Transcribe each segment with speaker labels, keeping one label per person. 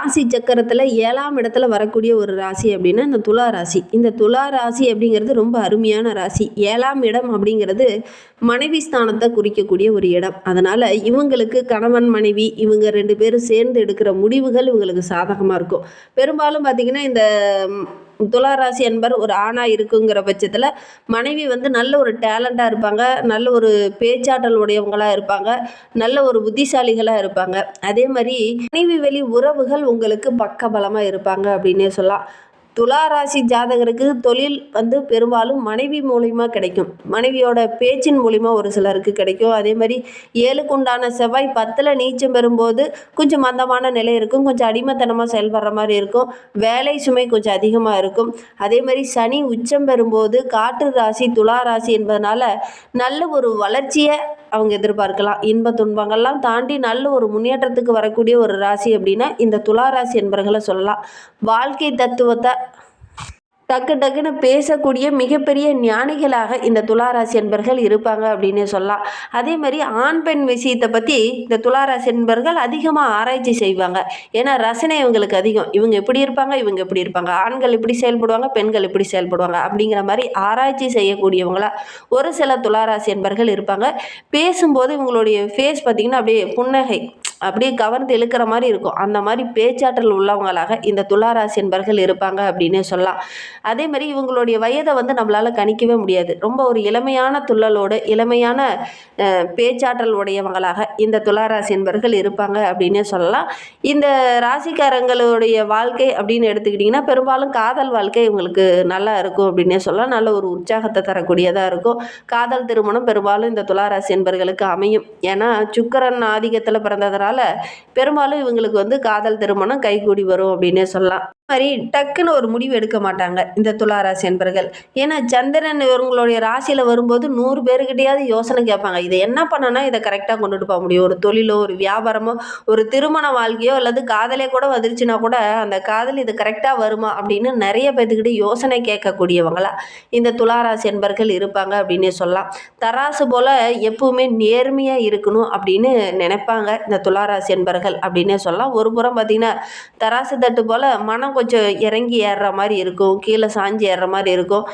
Speaker 1: ராசி சக்கரத்தில் ஏழாம் இடத்துல வரக்கூடிய ஒரு ராசி அப்படின்னா இந்த துலா ராசி. இந்த துலா ராசி அப்படிங்கிறது ரொம்ப அருமையான ராசி. ஏழாம் இடம் அப்படிங்கிறது மனைவி ஸ்தானத்தை குறிக்கக்கூடிய ஒரு இடம். அதனால் இவங்களுக்கு கணவன் மனைவி இவங்க ரெண்டு பேரும் சேர்ந்து எடுக்கிற முடிவுகள் இவங்களுக்கு சாதகமாக இருக்கும். பெரும்பாலும் பார்த்திங்கன்னா இந்த துளாராசி என்பர் ஒரு ஆணாக இருக்குங்கிற பட்சத்தில் மனைவி வந்து நல்ல ஒரு டேலண்ட்டாக இருப்பாங்க. நல்ல ஒரு பேச்சாற்றல் உடையவங்களாக இருப்பாங்க. நல்ல ஒரு புத்திசாலிகளாக இருப்பாங்க. அதே மாதிரி மனைவி வெளி உறவுகள் உங்களுக்கு பக்கபலமாக இருப்பாங்க அப்படின்னே சொல்லலாம். துலா ராசி ஜாதகருக்கு தொழில் வந்து பெரும்பாலும் மனைவி மூலிமா கிடைக்கும். மனைவியோட பேச்சின் மூலிமா ஒரு சிலருக்கு கிடைக்கும். அதே மாதிரி ஏழுக்குண்டான செவ்வாய் பத்தில் நீச்சம் பெறும்போது கொஞ்சம் மந்தமான நிலை இருக்கும். கொஞ்சம் அடிமைத்தனமாக செயல்படுற மாதிரி இருக்கும். வேலை சுமை கொஞ்சம் அதிகமாக இருக்கும். அதே மாதிரி சனி உச்சம் பெறும்போது காற்று ராசி துலா ராசி என்பதனால நல்ல ஒரு வளர்ச்சியை அவங்க எதிர்பார்க்கலாம். இன்ப துன்பங்கள்லாம் தாண்டி நல்ல ஒரு முன்னேற்றத்துக்கு வரக்கூடிய ஒரு ராசி அப்படின்னா இந்த துலா ராசி என்பவர்களை சொல்லலாம். வாழ்க்கை தத்துவத்தை டக்கு டக்குன்னு பேசக்கூடிய மிகப்பெரிய ஞானிகளாக இந்த துளாராசி என்பர்கள் இருப்பாங்க அப்படின்னு சொல்லலாம். அதே மாதிரி ஆண் பெண் விஷயத்தை பற்றி இந்த துளாராசி என்பர்கள் அதிகமாக ஆராய்ச்சி செய்வாங்க. ஏன்னா ரசனை இவங்களுக்கு அதிகம். இவங்க எப்படி இருப்பாங்க? இவங்க எப்படி இருப்பாங்க? ஆண்கள் இப்படி செயல்படுவாங்க பெண்கள் இப்படி செயல்படுவாங்க அப்படிங்கிற மாதிரி ஆராய்ச்சி செய்யக்கூடியவங்களா ஒரு சில துளாராசி என்பர்கள் இருப்பாங்க. பேசும்போது இவங்களுடைய ஃபேஸ் பார்த்திங்கன்னா அப்படியே புன்னகை அப்படியே கவர்ந்து இழுக்கிற மாதிரி இருக்கும். அந்த மாதிரி பேச்சாற்றல் உள்ளவங்களாக இந்த துளாராசி என்பர்கள் இருப்பாங்க அப்படின்னு சொல்லலாம். அதே மாதிரி இவங்களுடைய வயதை வந்து நம்மளால் கணிக்கவே முடியாது. ரொம்ப ஒரு இளமையான துள்ளலோடு இளமையான பேச்சாற்றல் உடையவங்களாக இந்த துளாராசி என்பர்கள் இருப்பாங்க அப்படின்னு சொல்லலாம். இந்த ராசிக்காரங்களுடைய வாழ்க்கை அப்படின்னு எடுத்துக்கிட்டிங்கன்னா பெரும்பாலும் காதல் வாழ்க்கை இவங்களுக்கு நல்லா இருக்கும் அப்படின்னே சொல்லலாம். நல்ல ஒரு உற்சாகத்தை தரக்கூடியதாக இருக்கும். காதல் திருமணம் பெரும்பாலும் இந்த துளாராசி என்பர்களுக்கு அமையும். ஏன்னா சுக்கரன் ஆதிக்கத்தில் பிறந்ததுனால பெரும்பாலும் இவங்களுக்கு வந்து காதல் திருமணம் கைகூடி வரும் அப்படின்னே சொல்லலாம். மாதிரி டக்குன்னு ஒரு முடிவு எடுக்க மாட்டாங்க இந்த துளாராசி என்பர்கள் ஏன்னா சந்திரன் இவங்களுடைய ராசியில் வரும்போது நூறு பேருக்கிட்டையாவது யோசனை கேட்பாங்க. இதை என்ன பண்ணனா இதை கரெக்டாக கொண்டுட்டு போக முடியும். ஒரு தொழிலோ ஒரு வியாபாரமோ ஒரு திருமண வாழ்க்கையோ அல்லது காதலே கூட வந்துருச்சுன்னா கூட அந்த காதல் இது கரெக்டாக வருமா அப்படின்னு நிறைய பேர்த்துக்கிட்டே யோசனை கேட்கக்கூடியவங்களா இந்த துளாராசி என்பர்கள் இருப்பாங்க அப்படின்னே சொல்லலாம். தராசு போல் எப்பவுமே நேர்மையாக இருக்கணும் அப்படின்னு நினைப்பாங்க இந்த துளாராசி என்பர்கள் அப்படின்னே சொல்லலாம். ஒரு புறம் பார்த்திங்கன்னா தராசு தட்டு போல் மனம் கொஞ்சம் இறங்கி ஏறுற மாதிரி இருக்கும். கீழே சாஞ்சி ஏறுற மாதிரி இருக்கும்.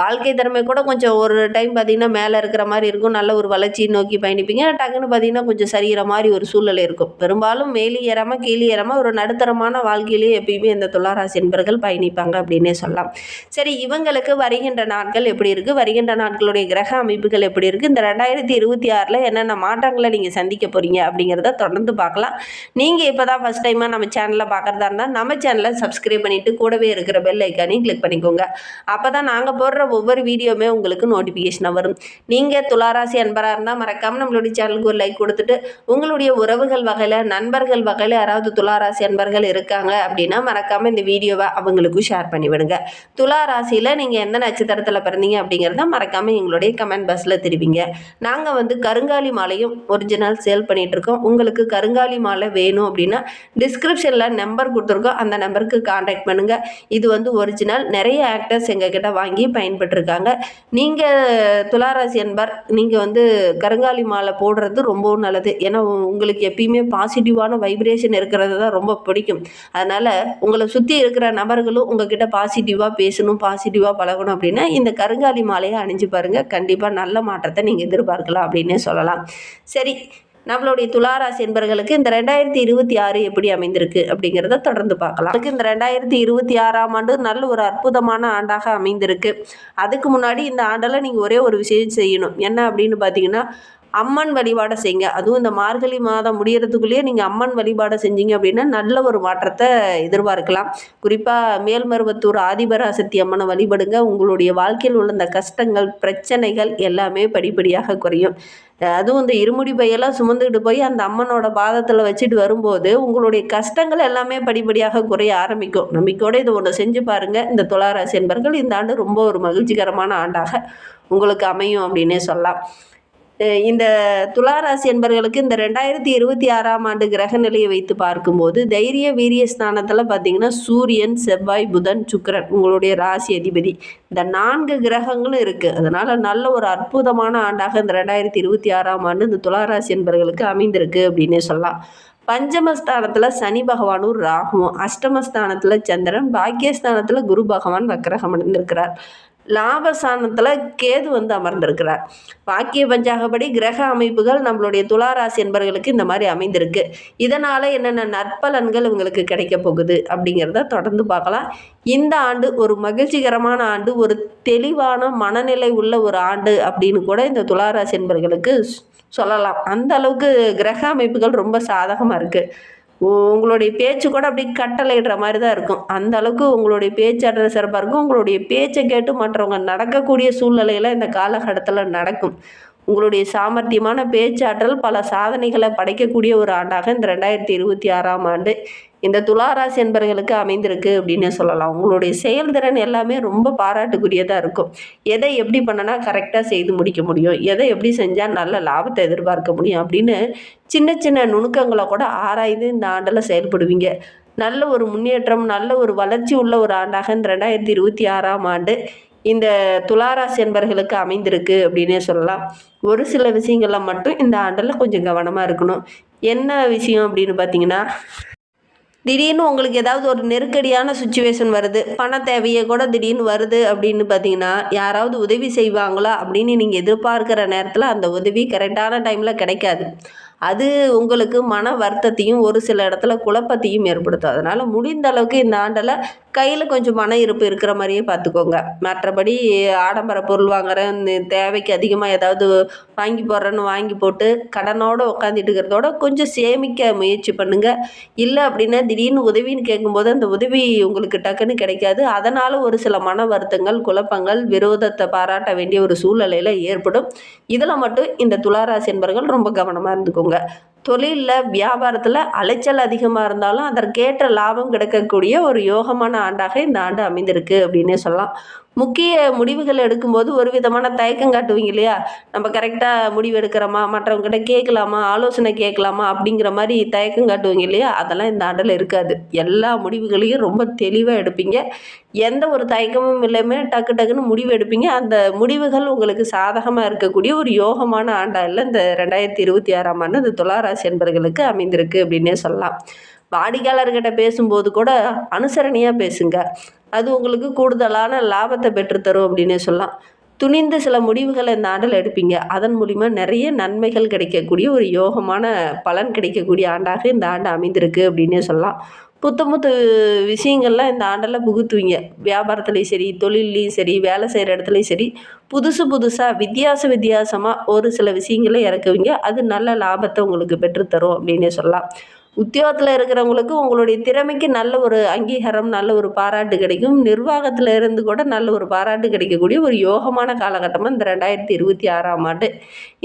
Speaker 1: வாழ்க்கை திறமை கூட கொஞ்சம் ஒரு டைம் பார்த்திங்கன்னா மேலே இருக்கிற மாதிரி இருக்கும். நல்ல ஒரு வளர்ச்சியை நோக்கி பயணிப்பீங்க. டக்குன்னு பார்த்திங்கன்னா கொஞ்சம் சரிகிற மாதிரி ஒரு சூழ்நிலை இருக்கும். பெரும்பாலும் மேலே ஏறாமல் கீழே ஏறாமல் ஒரு நடுத்தரமான வாழ்க்கையிலேயே எப்பயுமே இந்த துளாராசி என்பர்கள் பயணிப்பாங்க அப்படின்னே சொல்லலாம். சரி இவங்களுக்கு வருகின்ற நாட்கள் எப்படி இருக்குது வருகின்ற நாட்களுடைய கிரக அமைப்புகள் எப்படி இருக்குது இந்த ரெண்டாயிரத்தி இருபத்தி ஆறில் என்னென்ன மாற்றங்களை நீங்கள் சந்திக்க போகிறீங்க அப்படிங்கிறது தொடர்ந்து பார்க்கலாம். நீங்கள் இப்போ தான் ஃபஸ்ட் டைமாக நம்ம சேனலில் பார்க்குறதா இருந்தால் நம்ம சேனலை சப்ஸ்கிரைப் பண்ணிவிட்டு கூடவே இருக்கிற பெல் ஐக்கானையும் கிளிக் பண்ணிக்கோங்க. அப்போ தான் நாங்கள் போடுற ஒவ்வொரு வீடியோவுமே உங்களுக்கு நோட்டிஃபிகேஷனாக வரும். நீங்கள் துளாராசி அன்பராக இருந்தால் மறக்காமல் நம்மளுடைய சேனலுக்கு ஒரு லைக் கொடுத்துட்டு உங்களுடைய உறவுகள் வகையில் நண்பர்கள் வகையில் யாராவது துளாராசி அன்பர்கள் இருக்காங்க அப்படின்னா மறக்காமல் இந்த வீடியோவை அவங்களுக்கும் ஷேர் பண்ணி விடுங்க. துலா ராசியில் நீங்கள் எந்த நட்சத்திரத்தில் பிறந்தீங்க அப்படிங்கிறத மறக்காமல் எங்களுடைய கமெண்ட் பாக்ஸில் தெரிவிங்க. நாங்கள் வந்து கருங்காலி மாலையும் ஒரிஜினல் சேல் பண்ணிகிட்ருக்கோம் உங்களுக்கு கருங்காலி மாலை வேணும் அப்படின்னா டிஸ்கிரிப்ஷனில் நம்பர் கொடுத்துருக்கோம். அந்த நம்பருக்கு காண்டாக்ட் பண்ணுங்கள் இது வந்து ஒரிஜினல் நிறைய ஆக்டர்ஸ் எங்ககிட்ட வாங்கி பயன்பட்டுருக்காங்க நீங்கள் துளாராசி என்பர் நீங்கள் வந்து கருங்காலி மாலை போடுறது ரொம்பவும் நல்லது. ஏன்னா உங்களுக்கு எப்பயுமே பாசிட்டிவான வைப்ரேஷன் இருக்கிறது தான் ரொம்ப பிடிக்கும். அதனால் உங்களை சுற்றி இருக்கிற நபர்களும் உங்ககிட்ட பாசிட்டிவாக பேசணும் பாசிட்டிவாக பழகணும் அப்படின்னா இந்த கருங்காலி மாலையை அணிஞ்சு பாருங்கள் கண்டிப்பாக நல்ல மாற்றத்தை நீங்கள் எதிர்பார்க்கலாம் அப்படின்னே சொல்லலாம். சரி நம்மளுடைய துளாராசி என்பர்களுக்கு இந்த ரெண்டாயிரத்தி இருபத்தி ஆறு எப்படி அமைந்திருக்கு அப்படிங்கிறத தொடர்ந்து பார்க்கலாம். அதுக்கு இந்த ரெண்டாயிரத்தி இருபத்தி ஆறாம் ஆண்டு நல்ல ஒரு அற்புதமான ஆண்டாக அமைந்திருக்கு. அதுக்கு முன்னாடி இந்த ஆண்டில் நீங்கள் ஒரே ஒரு விஷயம் செய்யணும். என்ன அப்படின்னு பார்த்தீங்கன்னா அம்மன் வழிபாடை செய்யுங்க. அதுவும் இந்த மார்கழி மாதம் முடியறதுக்குள்ளேயே நீங்கள் அம்மன் வழிபாடை செஞ்சீங்க அப்படின்னா நல்ல ஒரு மாற்றத்தை எதிர்பார்க்கலாம். குறிப்பாக மேல்மருவத்தூர் ஆதிபராசக்தி அம்மனை வழிபடுங்க. உங்களுடைய வாழ்க்கையில் உள்ள இந்த கஷ்டங்கள் பிரச்சனைகள் எல்லாமே படிப்படியாக குறையும். அதுவும் இந்த இருமுடி பையெல்லாம் சுமந்துக்கிட்டு போய் அந்த அம்மனோட பாதத்தில் வச்சுட்டு வரும்போது உங்களுடைய கஷ்டங்கள் எல்லாமே படிப்படியாக குறைய ஆரம்பிக்கும். நம்பிக்கையோடு இதை ஒன்று செஞ்சு பாருங்கள் இந்த துளாராசி என்பர்கள் இந்த ஆண்டு ரொம்ப ஒரு மகிழ்ச்சிகரமான ஆண்டாக உங்களுக்கு அமையும் அப்படின்னே சொல்லலாம். இந்த துளாராசி என்பர்களுக்கு இந்த ரெண்டாயிரத்தி இருபத்தி ஆறாம் ஆண்டு கிரக நிலையை வைத்து பார்க்கும்போது தைரிய வீரிய ஸ்தானத்தில் பார்த்தீங்கன்னா சூரியன் செவ்வாய் புதன் சுக்கரன் உங்களுடைய ராசி அதிபதி. இந்த நான்கு கிரகங்களும் இருக்குது அதனால் நல்ல ஒரு அற்புதமான ஆண்டாக இந்த ரெண்டாயிரத்தி இருபத்தி ஆறாம் ஆண்டு இந்த துளாராசி என்பவர்களுக்கு அமைந்திருக்கு அப்படின்னே சொல்லலாம். பஞ்சமஸ்தானத்தில் சனி பகவானும் ராகுவும் அஷ்டமஸ்தானத்தில் சந்திரன் பாக்கியஸ்தானத்தில் குரு பகவான் வக்கரகம் அடைந்திருக்கிறார். லாபஸ்தானத்தில் கேது வந்து அமர்ந்திருக்கிறார். வாக்கிய பஞ்சாகப்படி கிரக அமைப்புகள் நம்மளுடைய துளாராசி என்பவர்களுக்கு இந்த மாதிரி அமைந்திருக்கு. இதனால் என்னென்ன நற்பலன்கள் இவங்களுக்கு கிடைக்க போகுது அப்படிங்கிறத தொடர்ந்து பார்க்கலாம். இந்த ஆண்டு ஒரு மகிழ்ச்சிகரமான ஆண்டு ஒரு தெளிவான மனநிலை உள்ள ஒரு ஆண்டு அப்படின்னு கூட இந்த துளாராசி என்பவர்களுக்கு சொல்லலாம். அந்த அளவுக்கு கிரக அமைப்புகள் ரொம்ப சாதகமாக இருக்குது உங்களுடைய பேச்சு கூட அப்படி கட்டளையிடுற மாதிரி தான் இருக்கும். அந்த அளவுக்கு உங்களுடைய பேச்சாற்றல் சிறப்பாக இருக்கும். உங்களுடைய பேச்சை கேட்டு மற்றவங்க நடக்கக்கூடிய சூழ்நிலையில் இந்த காலகட்டத்தில் நடக்கும். உங்களுடைய சாமர்த்தியமான பேச்சாற்றல் பல சாதனைகளை படைக்கக்கூடிய ஒரு ஆண்டாக இந்த ரெண்டாயிரத்தி இருபத்தி ஆறாம் ஆண்டு இந்த துளாராசி என்பர்களுக்கு அமைந்திருக்கு அப்படின்னு சொல்லலாம். உங்களுடைய செயல்திறன் எல்லாமே ரொம்ப பாராட்டுக்குரியதாக இருக்கும். எதை எப்படி பண்ணனா கரெக்டாக செய்து முடிக்க முடியும். எதை எப்படி செஞ்சால் நல்ல லாபத்தை எதிர்பார்க்க முடியும் அப்படின்னு சின்ன சின்ன நுணுக்கங்களை கூட ஆராய்ந்து இந்த ஆண்டில் செயல்படுவீங்க. நல்ல ஒரு முன்னேற்றம் நல்ல ஒரு வளர்ச்சி உள்ள ஒரு ஆண்டாக இந்த ரெண்டாயிரத்தி இருபத்தி ஆறாம் ஆண்டு இந்த துளாராசி என்பர்களுக்கு அமைந்திருக்கு அப்படின்னே சொல்லலாம். ஒரு சில விஷயங்களில் மட்டும் இந்த ஆண்டில் கொஞ்சம் கவனமாக இருக்கணும். என்ன விஷயம் அப்படின்னு பார்த்தீங்கன்னா திடீர்னு உங்களுக்கு ஏதாவது ஒரு நெருக்கடியான சுச்சுவேஷன் வருது. பண தேவையை கூட திடீர்னு வருது அப்படின்னு பார்த்தீங்கன்னா யாராவது உதவி செய்வாங்களா அப்படின்னு நீங்கள் எதிர்பார்க்குற நேரத்தில் அந்த உதவி கரெக்டான டைமில் கிடைக்காது. அது உங்களுக்கு மன வருத்தத்தையும் ஒரு சில இடத்துல குழப்பத்தையும் ஏற்படுத்தும். அதனால் முடிந்த அளவுக்கு இந்த ஆண்டில் கையில் கொஞ்சம் மன இருப்பு இருக்கிற மாதிரியே பார்த்துக்கோங்க. மற்றபடி ஆடம்பர பொருள் வாங்குறேன் தேவைக்கு அதிகமாக ஏதாவது வாங்கி போடுறேன்னு வாங்கி போட்டு கடனோடு உட்காந்துட்டு இருக்கிறதோட கொஞ்சம் சேமிக்க முயற்சி பண்ணுங்கள் இல்லை அப்படின்னா திடீர்னு உதவின்னு கேட்கும்போது அந்த உதவி உங்களுக்கு டக்குன்னு கிடைக்காது. அதனால் ஒரு சில மன வருத்தங்கள் குழப்பங்கள் விரோதத்தை பாராட்ட வேண்டிய ஒரு சூழ்நிலையில் ஏற்படும். இதில் மட்டும் இந்த துளாராசி என்பவர்கள் ரொம்ப கவனமாக இருந்துக்கோங்க. தொழிலில் வியாபாரத்தில் அலைச்சல் அதிகமாக இருந்தாலும் அதற்கேற்ற லாபம் கிடைக்கக்கூடிய ஒரு யோகமான ஆண்டாக இந்த ஆண்டு அமைந்திருக்கு அப்படின்னே சொல்லலாம். முக்கிய முடிவுகள் எடுக்கும்போது ஒரு விதமான தயக்கம் காட்டுவீங்க இல்லையா? நம்ம கரெக்டாக முடிவு எடுக்கிறோமா? மற்றவங்ககிட்ட கேட்கலாமா? ஆலோசனை கேட்கலாமா? அப்படிங்கிற மாதிரி தயக்கம் காட்டுவீங்க இல்லையா? அதெல்லாம் இந்த ஆண்டில் இருக்காது. எல்லா முடிவுகளையும் ரொம்ப தெளிவாக எடுப்பீங்க. எந்த ஒரு தயக்கமும் இல்லாமல் டக்கு டக்குன்னு முடிவு எடுப்பீங்க. அந்த முடிவுகள் உங்களுக்கு சாதகமாக இருக்கக்கூடிய ஒரு யோகமான ஆண்டாயில் இந்த ரெண்டாயிரத்தி இருபத்தி ஆறாம் ஆண்டு இந்த துளாராசி என்பர்களுக்கு அமைந்திருக்கு அப்படின்னே சொல்லலாம். வாடிக்கையாளர்கிட்ட பேசும்போது கூட அனுசரணையாக பேசுங்க. அது உங்களுக்கு கூடுதலான லாபத்தை பெற்றுத்தரும் அப்படின்னே சொல்லலாம். துணிந்து சில முடிவுகளை இந்த ஆண்டில் எடுப்பீங்க. அதன் மூலிமா நிறைய நன்மைகள் கிடைக்கக்கூடிய ஒரு யோகமான பலன் கிடைக்கக்கூடிய ஆண்டாக இந்த ஆண்டு அமைந்திருக்கு அப்படின்னே சொல்லலாம். புத்த புத்த விஷயங்கள்லாம் இந்த ஆண்டில் புகுத்துவீங்க. வியாபாரத்துலேயும் சரி தொழில்லையும் சரி வேலை செய்கிற இடத்துலையும் சரி புதுசு புதுசாக வித்தியாச வித்தியாசமாக ஒரு சில விஷயங்களை இறக்குவீங்க. அது நல்ல லாபத்தை உங்களுக்கு பெற்றுத்தரும் அப்படின்னே சொல்லலாம். உத்தியோகத்தில் இருக்கிறவங்களுக்கு உங்களுடைய திறமைக்கு நல்ல ஒரு அங்கீகாரம் நல்ல ஒரு பாராட்டு கிடைக்கும். நிர்வாகத்தில் இருந்து கூட நல்ல ஒரு பாராட்டு கிடைக்கக்கூடிய ஒரு யோகமான காலகட்டமாக இந்த ரெண்டாயிரத்தி இருபத்தி ஆறாம் ஆண்டு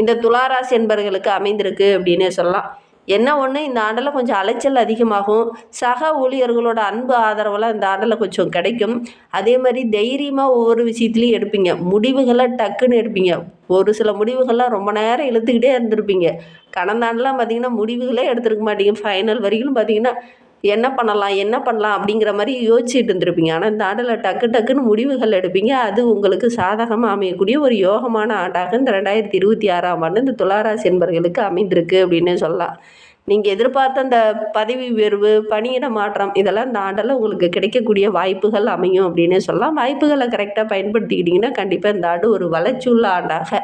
Speaker 1: இந்த துளாராசி என்பவர்களுக்கு அமைந்திருக்கு அப்படின்னே சொல்லலாம். என்ன ஒன்று இந்த ஆண்டில் கொஞ்சம் அலைச்சல் அதிகமாகும். சக ஊழியர்களோட அன்பு ஆதரவெல்லாம் இந்த ஆண்டில் கொஞ்சம் கிடைக்கும். அதே மாதிரி தைரியமாக ஒவ்வொரு விஷயத்துலையும் எடுப்பீங்க. முடிவுகளை டக்குன்னு எடுப்பீங்க. ஒரு சில முடிவுகள்லாம் ரொம்ப நேரம் இழுத்துக்கிட்டே இருந்திருப்பீங்க. கடந்த ஆண்டெலாம் பார்த்தீங்கன்னா முடிவுகளே எடுத்துருக்க மாட்டீங்க. ஃபைனல் வரைக்கும் பார்த்தீங்கன்னா என்ன பண்ணலாம் என்ன பண்ணலாம் அப்படிங்கிற மாதிரி யோசிச்சுட்டு இருந்திருப்பீங்க. ஆனால் இந்த ஆண்டில் டக்கு டக்குன்னு முடிவுகள் எடுப்பீங்க. அது உங்களுக்கு சாதகமாக அமையக்கூடிய ஒரு யோகமான ஆண்டாக இந்த ரெண்டாயிரத்தி இருபத்தி ஆறாம் ஆண்டு இந்த துளாராசி என்பர்களுக்கு அமைந்திருக்கு அப்படின்னு சொல்லலாம். நீங்கள் எதிர்பார்த்த அந்த பதவி உயர்வு பணியிட மாற்றம் இதெல்லாம் இந்த ஆண்டில் உங்களுக்கு கிடைக்கக்கூடிய வாய்ப்புகள் அமையும் அப்படின்னே சொல்லலாம். வாய்ப்புகளை கரெக்டாக பயன்படுத்திக்கிட்டிங்கன்னா கண்டிப்பாக இந்த ஆண்டு ஒரு வளர்ச்சி உள்ள ஆண்டாக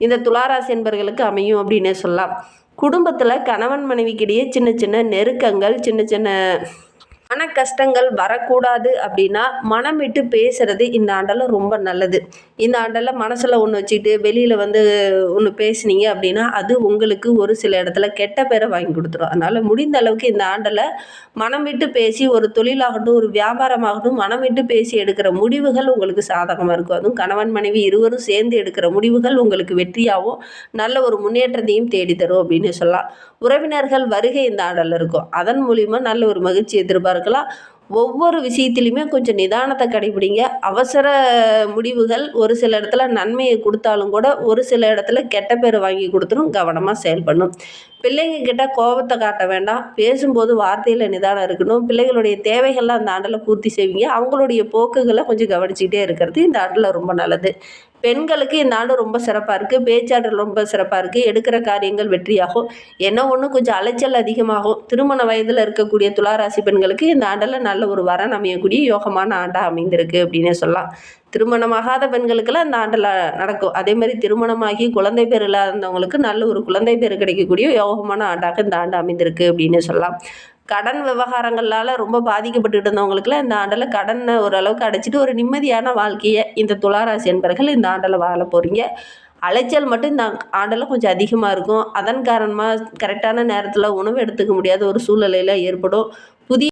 Speaker 1: இந்த துளாராசி என்பர்களுக்கு அமையும் அப்படின்னே சொல்லலாம். குடும்பத்தில் கணவன் மனைவிக்கிடையே சின்ன சின்ன நெருக்கங்கள் சின்ன சின்ன மன கஷ்டங்கள் வரக்கூடாது அப்படின்னா மனம் விட்டு பேசுகிறது இந்த ஆண்டில் ரொம்ப நல்லது. இந்த ஆண்டில் மனசில் ஒன்று வச்சுட்டு வெளியில் வந்து ஒன்று பேசுனீங்க அப்படின்னா அது உங்களுக்கு ஒரு சில இடத்துல கெட்ட பேரை வாங்கி கொடுத்துரும். அதனால் முடிந்த அளவுக்கு இந்த ஆண்டில் மனம் விட்டு பேசி ஒரு தொழிலாகட்டும் ஒரு வியாபாரமாகட்டும் மனம் விட்டு பேசி எடுக்கிற முடிவுகள் உங்களுக்கு சாதகமாக இருக்கும். அதுவும் கணவன் மனைவி இருவரும் சேர்ந்து எடுக்கிற முடிவுகள் உங்களுக்கு வெற்றியாகவும் நல்ல ஒரு முன்னேற்றத்தையும் தேடித்தரும் அப்படின்னு சொல்லலாம். உறவினர்கள் வருகை இந்த ஆண்டில் இருக்கும். அதன் மூலிமா நல்ல ஒரு மகிழ்ச்சி இருக்கலாம். ஒவ்வொரு விஷயத்துலையுமே கொஞ்சம் நிதானத்தை கடைபிடிங்க. அவசர முடிவுகள் ஒரு சில இடத்துல நன்மையை கொடுத்தாலும் கூட ஒரு சில இடத்துல கெட்ட பேர் வாங்கி கொடுத்துரும் கவனமாக செயல்படணும் பிள்ளைங்க கிட்ட கோபத்தை காட்ட வேண்டாம். பேசும்போது வார்த்தையில் நிதானம் இருக்கணும். பிள்ளைகளுடைய தேவைகள்லாம் அந்த ஆண்டில் பூர்த்தி செய்வீங்க. அவங்களுடைய போக்குகளை கொஞ்சம் கவனிச்சிக்கிட்டே இருக்கிறது இந்த ஆண்டில் ரொம்ப நல்லது. பெண்களுக்கு இந்த ஆண்டு ரொம்ப சிறப்பாக இருக்குது பேச்சாற்றல் ரொம்ப சிறப்பாக இருக்குது எடுக்கிற காரியங்கள் வெற்றியாகும். என்ன ஒன்று கொஞ்சம் அலைச்சல் அதிகமாகும். திருமண வயதில் இருக்கக்கூடிய துளாராசி பெண்களுக்கு இந்த ஆண்டில் நல்ல ஒரு வரன் அமையக்கூடிய யோகமான ஆண்டாக அமைந்திருக்கு அப்படின்னே சொல்லலாம். திருமணமாகாத பெண்களுக்கெல்லாம் இந்த ஆண்டில் நடக்கும். அதே மாதிரி திருமணமாகி குழந்தை பேர் இல்லாதவங்களுக்கு நல்ல ஒரு குழந்தை பேர் கிடைக்கக்கூடிய யோகமான ஆண்டாக இந்த ஆண்டு அமைந்திருக்கு அப்படின்னு சொல்லலாம். கடன் விவகாரங்களால் ரொம்ப பாதிக்கப்பட்டுட்டு இருந்தவங்களுக்குலாம் இந்த ஆண்டில் கடனை ஓரளவுக்கு அடைச்சிட்டு ஒரு நிம்மதியான வாழ்க்கையை இந்த துளாராசி என்பர்கள் இந்த ஆண்டில் வாழ போகிறீங்க அலைச்சல் மட்டும் இந்த ஆண்டில் கொஞ்சம் அதிகமாக இருக்கும். அதன் காரணமாக கரெக்டான நேரத்தில் உணவு எடுத்துக்க முடியாத ஒரு சூழ்நிலையில் ஏற்படும்.